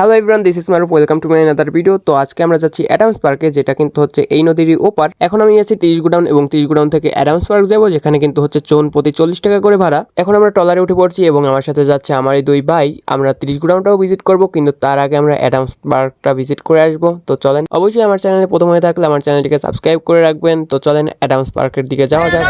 Hello everyone this is Maruf welcome to my another video তো আজকে আমরা যাচ্ছি অ্যাডামস পার্কে যেটা কিন্তু হচ্ছে এই নদীরই ওপার। এখন আমি আছি তিরিশ গুডাউন এবং তিরিশ গুডাউন থেকে অ্যাডামস পার্ক যাব, যেখানে কিন্তু হচ্ছে চোন প্রতি চল্লিশ টাকা করে ভাড়া। এখন আমরা ট্রলারে উঠে পড়ছি এবং আমার সাথে যাচ্ছে আমার এই দুই ভাই। আমরা তিরিশ গুডাউনটাও ভিজিট করব, কিন্তু তার আগে আমরা অ্যাডামস পার্কটা ভিজিট করে আসব। তো চলেন, অবশ্যই আমার চ্যানেলে প্রথম হয়ে থাকলে আমার চ্যানেলটিকে সাবস্ক্রাইব করে রাখবেন। তো চলেন অ্যাডামস পার্কের দিকে যাওয়া যাক।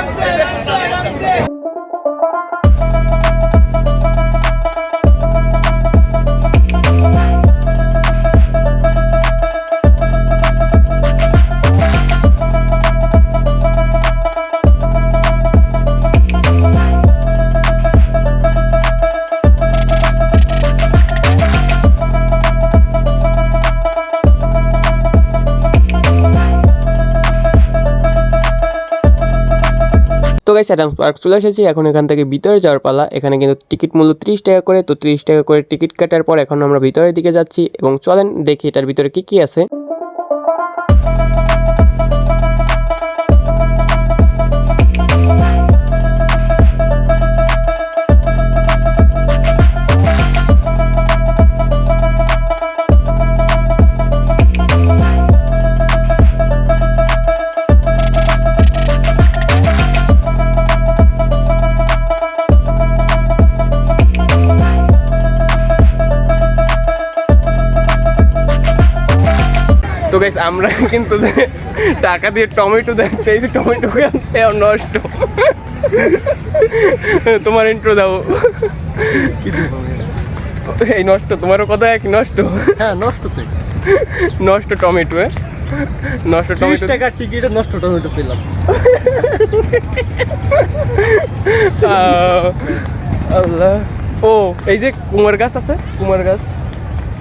তো গাইস অ্যাডামস পার্ক চলে এসেছি, এখন এখান থেকে ভিতরে যাওয়ার পালা। এখানে কিন্তু টিকিট মূল্য ত্রিশ টাকা করে, তো ত্রিশ টাকা করে টিকিট কাটার পর এখন আমরা ভিতরের দিকে যাচ্ছি এবং চলেন দেখি এটার ভিতরে কি কি আছে। তো গাইস আমরা কিন্তু যে টাকা দিয়ে টমেটো দেখতে এই যে টমেটো নষ্ট। তোমার ইন্ট্রো দাও। এই নষ্ট তোমারও কথা এক নষ্ট। হ্যাঁ নষ্ট নষ্ট টমেটো হ্যাঁ? নষ্ট টমেটো টাকার টিকিটে নষ্ট টমেটো পেলাম। আল্লাহ। ও এই যে কুমার গাছ আছে কুমার গাছ।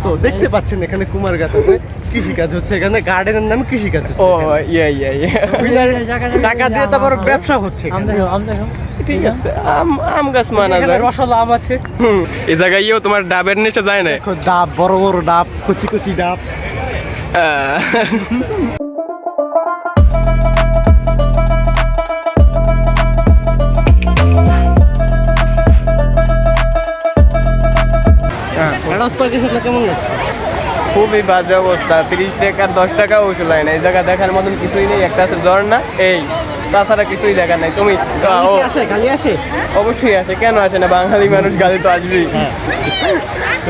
তো দেখতে পাচ্ছেন এখানে কুমার গাছ আছে কৃষিকাজ হচ্ছে এখানে গার্ডেনের নাম কৃষিকাজ হচ্ছে ও ইয়া ইয়া ইয়া। টাকা দিয়ে তারপর ব্যবসা হচ্ছে এখানে। ঠিক আছে আম আম গাছ মানা যায়। রসল আম আছে। হুম, এই জায়গায় তোমার ডাবের নিচে যায় না? দেখো ডাব বড় বড় ডাব কচি কচি ডাব। কেমন লাগছে? খুবই বাজে অবস্থা। তিরিশ টাকা দশ টাকাও উঠল না। এই জায়গা দেখার মতন কিছুই নেই। একটা আছে জ্বর না এই তাছাড়া কিছুই দেখার নাই। তুমি আসে? গালি আসে? অবশ্যই আসে। কেন আসে না? বাঙালি মানুষ গালি তো আসবেই।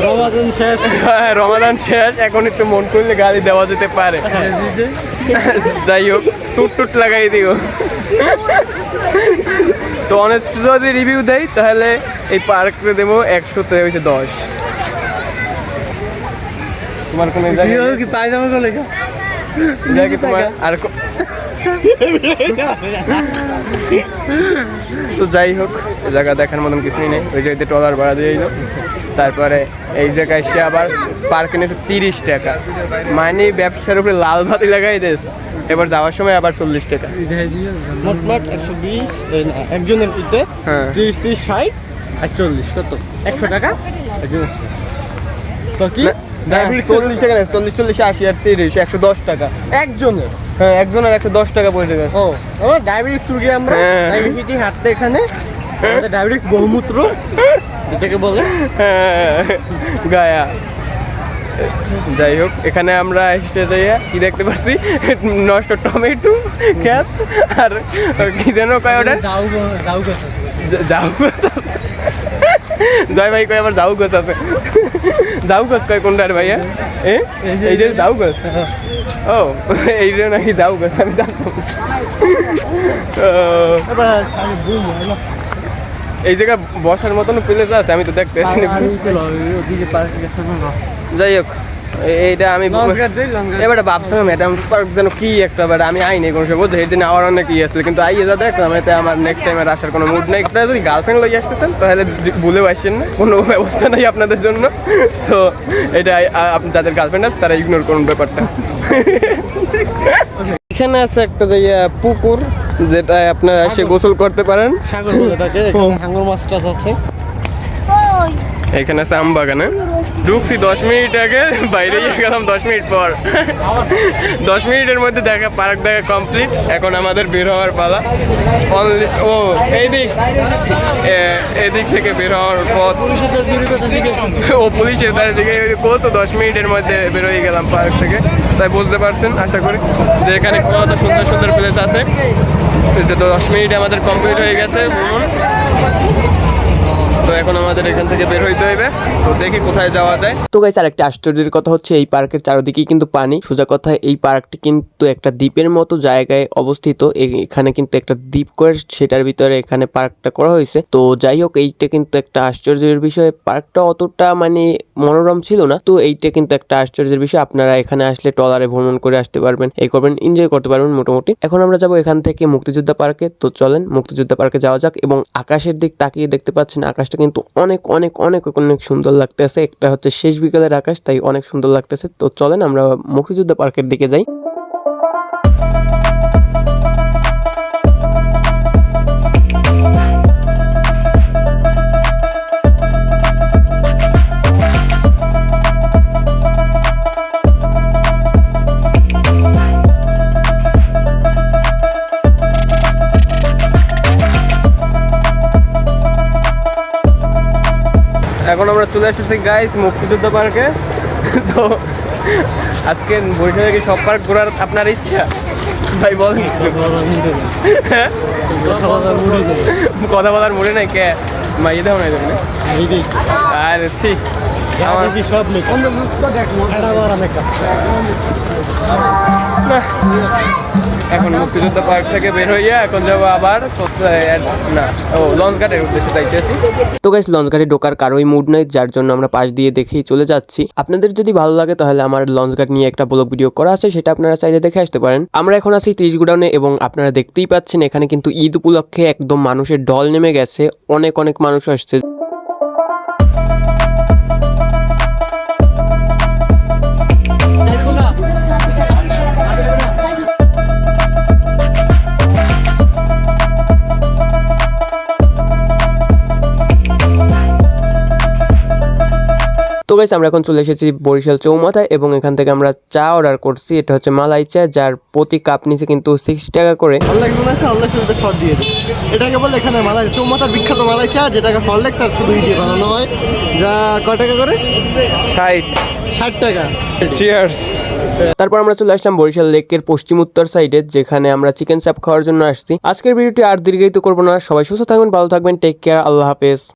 রমাদান শেষ। হ্যাঁ, রমাদান শেষ। এখন একটু মন করলে গালি দেওয়া যেতে পারে। যাই হোক টুট টুট লাগাই দিও। তো অনেস্ট যদি রিভিউ দেয় তাহলে এই পার্কে দেবো একশোতে হয়েছে দশ। তোমার কোনো জায়গায় কি পায়জামা গলে? জায়গায় তোমার আর কো- তো যাই হোক জায়গা দেখার মতন কিছুই নেই। ওই জায়গাতে টলার ভাড়া দিয়ে এলো। তারপরে এই জায়গায় সে আবার পার্কে নিয়েছে তিরিশ টাকা। মানে ব্যবসার উপরে লাল ভাতি লাগাই দিস এবার যাওয়ার সময় আবার চল্লিশ টাকা। মোট মোট একশো বিশ একজনের পিঠে হ্যাঁ। ত্রিশ ত্রিশ ষাট চল্লিশ কত? একশো টাকা? একজনের শেষ। তো কি? চল্লিশ টাকা চল্লিশ চল্লিশ আশি আর তিরিশ একশো দশ টাকা। একজনের? হ্যাঁ একজনের একশো দশ টাকা পড়ে যাবে। ও আমার ডায়াবেটিস রুগী আমরা হ্যাঁ। ডায়াবেটিস হাঁটতে এখানে আমাদের ডায়াবেটিস বহুমূত্র। যেটাকে বলে? হ্যাঁ, গায়া। যাই হোক এখানে আমরা এসে যাইয়া কি দেখতে পাচ্ছি? নষ্ট টমেটো খ্যাত আর কি যেন কয় ওটা? যাও। জয় ভাই কয় আবার যাও গছ আছে। যাও গাছ কয় কোনটার ভাইয়া? এ? এই যে যাও গছ? ও এই যে নাকি যাও গছ আমি জানতাম এই জায়গা বসার মতন প্লেস আছে আমি তো দেখতে আসি যাই হোক। এইটা আমি এবারে ভাবছিলাম ম্যাডাম পার্ক যেন কি একটা বাট আমি আইনি কোনো সময় বুঝতে সেদিন আমার অনেক ইয়ে আসলে কিন্তু আইয়ে যা দেখলাম এতে আমার নেক্সট টাইমের আসার কোনো মুড নেই। আপনারা যদি গার্লফ্রেন্ড লই আসতেছেন তাহলে ভুলেও আসেন না কোনো ব্যবস্থা নাই আপনাদের জন্য। তো এটা যাদের গার্লফ্রেন্ড আছে তারা ইগনোর করুন ব্যাপারটা। এখানে আছে একটা যে পুকুর যেটা আপনারা এসে গোসল করতে পারেন। সাগর এখানে হাঙ্গর মাছ টাছ আছে। এখানে আছে আম বাগানে। ঢুকছি দশ মিনিট আগে, বাইরে গেলাম দশ মিনিট পর। দশ মিনিটের মধ্যে দেখা, পার্ক দেখা কমপ্লিট এখন আমাদের বের হওয়ার পালা। Only- ও এই দিক এ- এদিক থেকে বের হওয়ার পথ। ও, পুলিশের দ্বারা দিকে কত দশ মিনিটের মধ্যে বেরোয় গেলাম পার্ক থেকে। তাই বুঝতে পারছেন, আশা করি। যে এখানে কত সুন্দর সুন্দর প্লেস আছে। যে দশ মিনিট আমাদের কমপ্লিট হয়ে গেছে তো এখন আমাদের এখান থেকে বের হইতে হইবে। তো দেখি কোথায় যাওয়া যায়। তো গাইস আরেকটা আশ্চর্যের কথা হচ্ছে, এই পার্কের চারদিকেই কিন্তু পানি। সোজা কথা এই পার্কটি কিন্তু একটা দ্বীপের মতো জায়গায় অবস্থিত। এখানে কিন্তু একটা দ্বীপ করে সেটার ভিতরে এখানে পার্কটা করা হয়েছে। তো যাই হোক, এইটা কিন্তু একটা আশ্চর্যের বিষয়। পার্কটা অতটা মানে মনোরম ছিল না। তো এইটা কিন্তু একটা আশ্চর্যের বিষয়। আপনারা এখানে আসলে ট্রলারে ভ্রমণ করে আসতে পারবেন এই করবেন এনজয় করতে পারবেন মোটামুটি। এখন আমরা যাব এখান থেকে মুক্তিযোদ্ধা পার্কে। তো চলেন, মুক্তিযোদ্ধা পার্কে যাওয়া যাক এবং আকাশের দিক তাকিয়ে দেখতে পাচ্ছেন, আকাশটা কিন্তু অনেক অনেক অনেক অনেক সুন্দর লাগতেছে। একটা হচ্ছে শেষ বিকালের আকাশ, তাই অনেক সুন্দর লাগতেছে। তো চলেন আমরা মুক্তিযুদ্ধ পার্কের দিকে যাই। চলে এসেছি গাইস মুক্তিযুদ্ধ পার্কে। তো আজকে বৈশাখে কি সব পার্ক ঘোরার আপনার ইচ্ছা? ভাই হ্যাঁ? কথা বলার মনে নাই। কে? মাইয়ে দাও নাই তুমি আর আমার সব এখন মুক্তিযুদ্ধ পার্ক থেকে বের হইয়া এখন যাব আবার না ও লঞ্চ ঘাটের উদ্দেশ্যে তো গাইস লঞ্চ ঘাটে ঢোকার কারোই মুড নাই যার জন্য আমরা পাশ দিয়ে দেখেই চলে যাচ্ছি। আপনাদের যদি ভালো লাগে তাহলে আমার লঞ্চ ঘাট নিয়ে একটা ব্লগ ভিডিও করা আছে সেটা আপনারা চাইলে দেখে আসতে পারেন। আমরা এখন আছি ত্রিশ গোডাউনে এবং আপনারা দেখতেই পাচ্ছেন এখানে কিন্তু ঈদ উপলক্ষে একদম মানুষের ঢল নেমে গেছে অনেক অনেক মানুষ আসছে। তো গাইস আমরা এখন চলে এসেছি বরিশাল চৌমাথায় এবং এখান থেকে আমরা চা অর্ডার করছি। এটা হচ্ছে মালাই চা যার প্রতি কাপ নিচে কিন্তু সিক্সটি টাকা করে। দিয়ে এটাকে বলে এখানে মালাই চৌমাথার বিখ্যাত মালাই চা যেটাকে হরলেক্স আর শুধু দিয়ে বানানো হয়। যা কয় টাকা করে? সাইড ষাট টাকা। চিয়ার্স তারপর আমরা চলে আসলাম বরিশাল লেকের পশ্চিম উত্তর সাইডে যেখানে আমরা চিকেন চাপ খাওয়ার জন্য আসছি। আজকের ভিডিওটি আর দীর্ঘায়িত করব না। সবাই সুস্থ থাকবেন ভালো থাকবেন টেক কেয়ার আল্লাহ হাফেজ।